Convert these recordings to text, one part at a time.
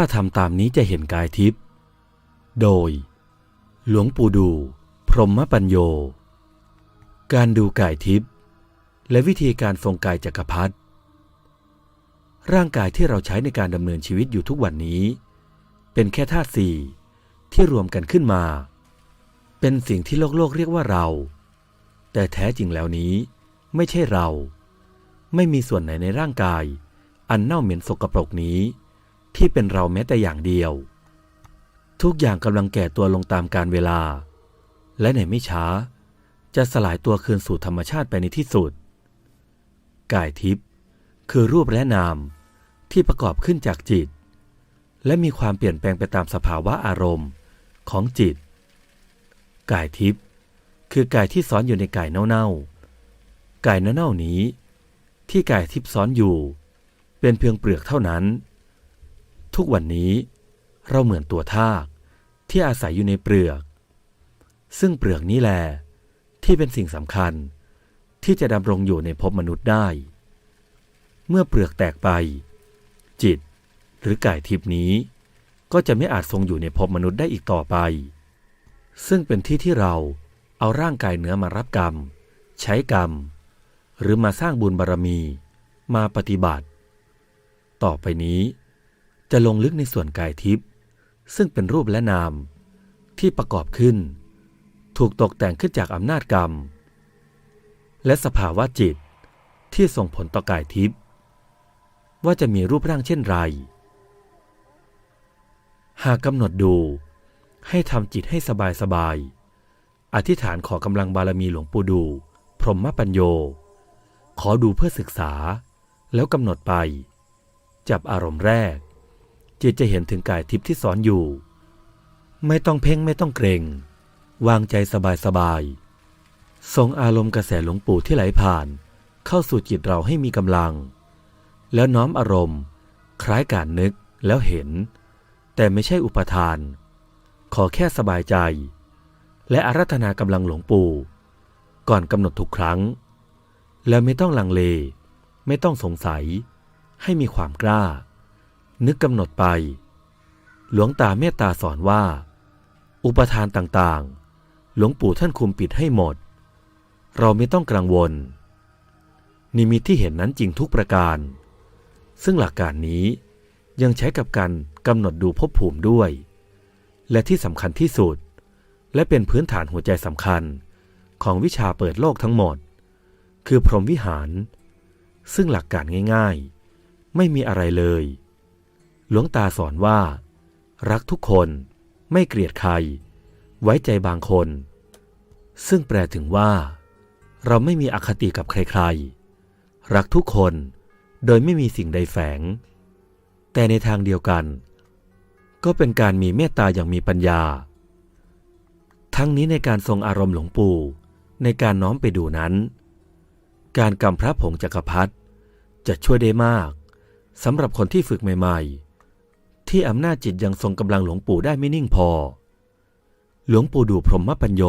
ถ้าทำตามนี้จะเห็นกายทิพย์โดย หลวงปู่ดู พรหมปัญโย การดูกายทิพย์และวิธีการทรงกายจักรพรรดิร่างกายที่เราใช้ในการดำเนินชีวิตอยู่ทุกวันนี้ เป็นแค่ธาตุสี่ที่รวมกันขึ้นมา เป็นสิ่งที่โลกโลกเรียกว่าเรา แต่แท้จริงแล้วนี้ไม่ใช่เรา ไม่มีส่วนไหนในร่างกาย อันเน่าเหม็นสกปรกนี้ ที่เป็นเราแม้แต่อย่างเดียว ทุกอย่างกำลังแก่ตัวลงตามกาลเวลา และในไม่ช้า จะสลายตัวคืนสู่ธรรมชาติไปในที่สุด กายทิพย์คือรูปและนามที่ประกอบขึ้นจากจิต และมีความเปลี่ยนแปลงไปตามสภาวะอารมณ์ของจิต กายทิพย์คือกายที่ซ้อนอยู่ในกายเน่าๆ กายเน่าๆนี้ ที่กายทิพย์ซ้อนอยู่ เป็นเพียงเปลือกเท่านั้น ทุกวันนี้ เราเหมือนตัวทากที่อาศัยอยู่ในเปลือก ซึ่งเปลือกนี้แหละที่เป็นสิ่งสำคัญที่จะดำรงอยู่ในภพมนุษย์ได้ เมื่อเปลือกแตกไป จิตหรือกายทิพนี้ ก็จะไม่อาจทรงอยู่ในภพมนุษย์ได้อีกต่อไป ซึ่งเป็นที่ที่เราเอาร่างกายเนื้อมารับกรรม ใช้กรรม หรือมาสร้างบุญบารมี มาปฏิบัติ ต่อไปนี้ จะลงลึกในส่วนกายทิพย์ซึ่งเป็นรูปและนาม ที่ประกอบขึ้น ถูกตกแต่งขึ้นจากอำนาจกรรม และสภาวะจิตที่ส่งผลต่อกายทิพย์ว่าจะมีรูปร่างเช่นไร หากกำหนดดูให้ทำจิตให้สบายสบาย อธิษฐานขอกำลังบารมีหลวงปู่ดู พรหมปัญโย ขอดูเพื่อศึกษา แล้วกำหนดไป จับอารมณ์แรก จิตจะเห็นถึงกายทิพย์ที่สอนอยู่ ไม่ต้องเพ่งไม่ต้องเกรงวางใจสบายสบายๆส่งอารมณ์กระแสหลวงปู่ที่ไหลผ่าน เข้าสู่จิตเราให้มีกำลัง แล้วน้อมอารมณ์ คล้ายการนึกแล้วเห็น แต่ไม่ใช่อุปทาน ขอแค่สบายใจ และอารัธนากำลังหลวงปู่ ก่อนกำหนดทุกครั้ง แล้วไม่ต้องลังเล ไม่ต้องสงสัย ให้มีความกล้า นึกกำหนดไป หลวงตาเมตตาสอนว่า อุปทานต่างๆ หลวงปู่ท่านคุมปิดให้หมด เราไม่ต้องกังวล นิมิตที่เห็นนั้นจริงทุกประการ ซึ่งหลักการนี้ยังใช้กับการกำหนดดูภพภูมิด้วย และที่สำคัญที่สุด และเป็นพื้นฐานหัวใจสำคัญของวิชาเปิดโลกทั้งหมด คือพรหมวิหาร ซึ่งหลักการง่าย ๆ ไม่มีอะไรเลย หลวงตาสอนว่า รักทุกคนไม่เกลียดใคร ไว้ใจบางคน ซึ่งแปลถึงว่า เราไม่มีอคติกับใครๆ รักทุกคนโดยไม่มีสิ่งใดแฝง แต่ในทางเดียวกัน ก็เป็นการมีเมตตาอย่างมีปัญญา ทั้งนี้ในการทรงอารมณ์หลวงปู่ในการน้อมไปดูนั้น การกำพระผงจักรพรรดิจะช่วยได้มากสำหรับคนที่ฝึกใหม่ ๆ ที่อำนาจจิตยังทรงกำลังหลวงปู่ได้ไม่นิ่งพอ หลวงปู่ดูพรหมปัญโย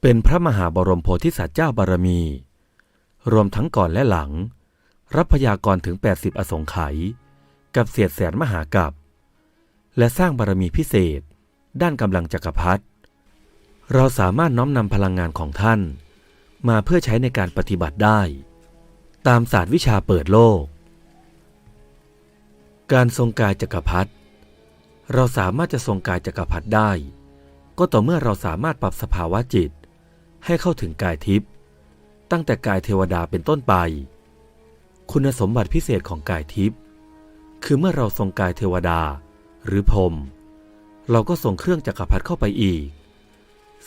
เป็นพระมหาบรมโพธิสัตว์เจ้าบารมี รวมทั้งก่อนและหลัง รับพยากรถึง 80 อสงไขยกับเสียดแสนมหากับและสร้างบารมีพิเศษ ด้านกำลังจักรพรรดิเราสามารถน้อมนำพลังงานของท่าน มาเพื่อใช้ในการปฏิบัติได้ ตามศาสตร์วิชาเปิดโลก การทรงกายจักรพรรดิเราสามารถจะทรงกายจักรพรรดิได้ ก็ต่อเมื่อเราสามารถปรับสภาวะจิต ให้เข้าถึงกายทิพย์ตั้งแต่กายเทวดาเป็นต้นไป คุณสมบัติพิเศษของกายทิพย์คือเมื่อเราทรงกายเทวดาหรือพรมเราก็ส่งเครื่องจักรพรรดิเข้าไปอีก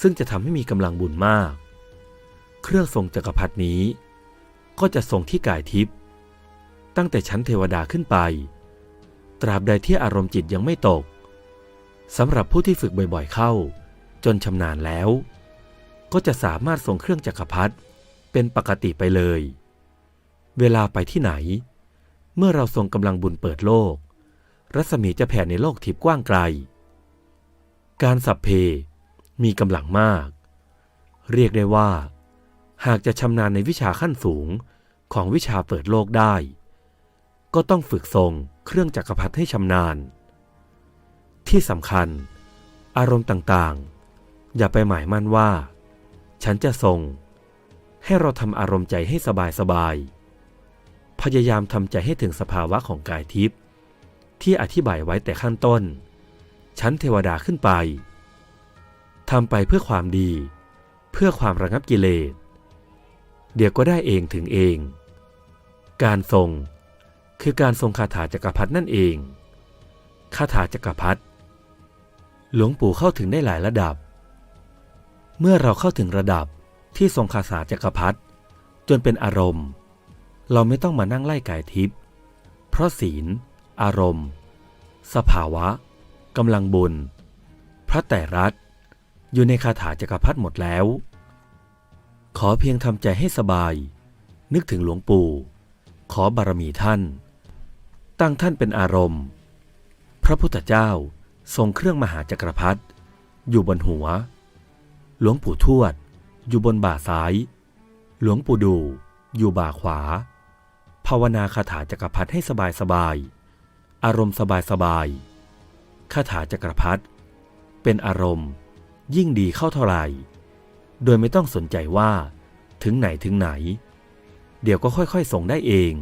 ซึ่งจะทำให้มีกำลังบุญมาก เครื่องทรงจักรพรรดินี้ ก็จะทรงที่กายทิพย์ตั้งแต่ชั้นเทวดาขึ้นไป ราบใดที่อารมณ์จิตยังไม่ตกสำหรับผู้ที่ฝึกบ่อยๆเข้า จนชำนาญแล้ว ก็จะสามารถส่งเครื่องจักรพรรดิเป็นปกติไปเลย เวลาไปที่ไหน เมื่อเราทรงกำลังบุญเปิดโลก รัศมีจะแผ่ในโลกทิพย์กว้างไกล การสัพเพ มีกำลังมาก เรียกได้ว่า หากจะชำนาญในวิชาขั้นสูงของวิชาเปิดโลกได้ ก็ต้องฝึกทรง เครื่องจักรพรรดิให้ชำนาญ ที่สำคัญ อารมณ์ต่างๆ อย่าไปหมายมั่นว่า ฉันจะทรง ให้เราทำอารมณ์ใจให้สบายๆพยายามทำใจให้ถึงสภาวะของกายทิพย์ที่อธิบายไว้แต่ขั้นต้น ชั้นเทวดาขึ้นไปทำไปเพื่อความดี เพื่อความระงับกิเลส เดี๋ยวก็ได้เองถึงเอง การทรง คือการทรงคาถาจักรพรรดินั่นเอง คาถาจักรพรรดิหลวงปู่เข้าถึงได้หลายระดับ เมื่อเราเข้าถึงระดับที่ทรงคาถาจักรพรรดิจนเป็นอารมณ์ เราไม่ต้องมานั่งไล่กายทิพย์เพราะศีล อารมณ์ สภาวะกำลังบุญ พระแต่รัฐอยู่ในคาถาจักรพรรดิหมดแล้ว ขอเพียงทำใจให้สบาย นึกถึงหลวงปู่ ขอบารมีท่าน ตั้งท่านเป็นอารมณ์ พระพุทธเจ้าทรงเครื่องมหาจักรพรรดิอยู่บนหัว หลวงปู่ทวด อยู่บนบ่าซ้าย หลวงปู่ดูอยู่บ่าขวา ภาวนาคาถาจักรพรรดิให้สบายสบายๆอารมณ์สบายสบายๆคาถาจักรพรรดิเป็นอารมณ์ยิ่งดีเข้าเท่าไหร่ โดยไม่ต้องสนใจว่าถึงไหนถึงไหน เดี๋ยวก็ค่อยๆส่งได้เอง